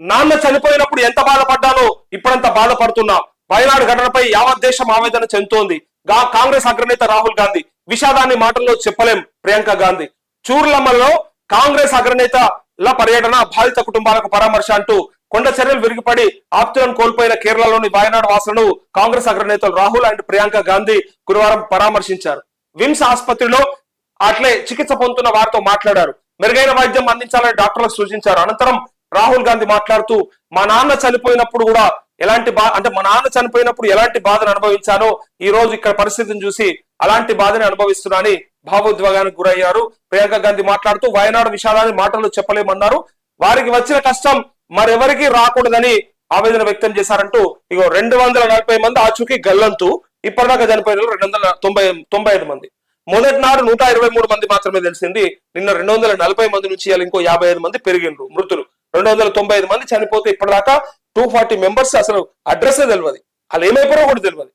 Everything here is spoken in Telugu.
నాన్న చనిపోయినప్పుడు ఎంత బాధపడ్డానో ఇప్పుడంత బాధపడుతున్నా. వయనాడు ఘటనపై యావత్ దేశం ఆవేదన చెందుతోంది. గా కాంగ్రెస్ అగ్రనేత రాహుల్ గాంధీ విషాదాన్ని మాటల్లో చెప్పలేం ప్రియాంక గాంధీ. చూర్లమ్మలో కాంగ్రెస్ అగ్రనేతల పర్యటన బాధిత కుటుంబాలకు పరామర్శ అంటూ కొండ చర్యలు విరిగిపడి ఆప్తులను కోల్పోయిన కేరళలోని వాయనాడు వాసులను కాంగ్రెస్ అగ్రనేతలు రాహుల్ అండ్ ప్రియాంక గాంధీ గురువారం పరామర్శించారు. విమ్స్ ఆసుపత్రిలో అట్లే చికిత్స పొందుతున్న వారితో మాట్లాడారు. మెరుగైన వైద్యం అందించాలని డాక్టర్లకు సూచించారు. అనంతరం రాహుల్ గాంధీ మాట్లాడుతూ మా నాన్న చనిపోయినప్పుడు కూడా ఎలాంటి బా అంటే మా నాన్న చనిపోయినప్పుడు ఎలాంటి బాధను అనుభవించానో ఈ రోజు ఇక్కడ పరిస్థితిని చూసి అలాంటి బాధని అనుభవిస్తున్నానని భావోద్వేగానికి గురయ్యారు. ప్రియాంక గాంధీ మాట్లాడుతూ వయనాడు విషాదాన్ని మాటలు చెప్పలేమన్నారు. వారికి వచ్చిన కష్టం మరెవరికి రాకూడదని ఆవేదన వ్యక్తం చేశారంటూ ఇగో రెండు వందల నలభై మంది ఆచూకీ గల్లంతు ఇప్పటిదాకా చనిపోయిన రెండు వందల తొంభై తొంభై ఐదు మంది. మొదటి నాడు నూట ఇరవై మూడు మంది మాత్రమే తెలిసింది. నిన్న రెండు వందల నలభై మంది నుంచి ఇవాళ ఇంకో యాభై ఐదు మంది పెరిగిండ్రు మృతులు. రెండు వందల తొంభై ఐదు మంది చనిపోతే ఇప్పటిదాకా టూ ఫార్టీ మెంబర్స్ అసలు అడ్రస్ తెలియదు వాళ్ళు ఏమైపోయారో కూడా తెలియదు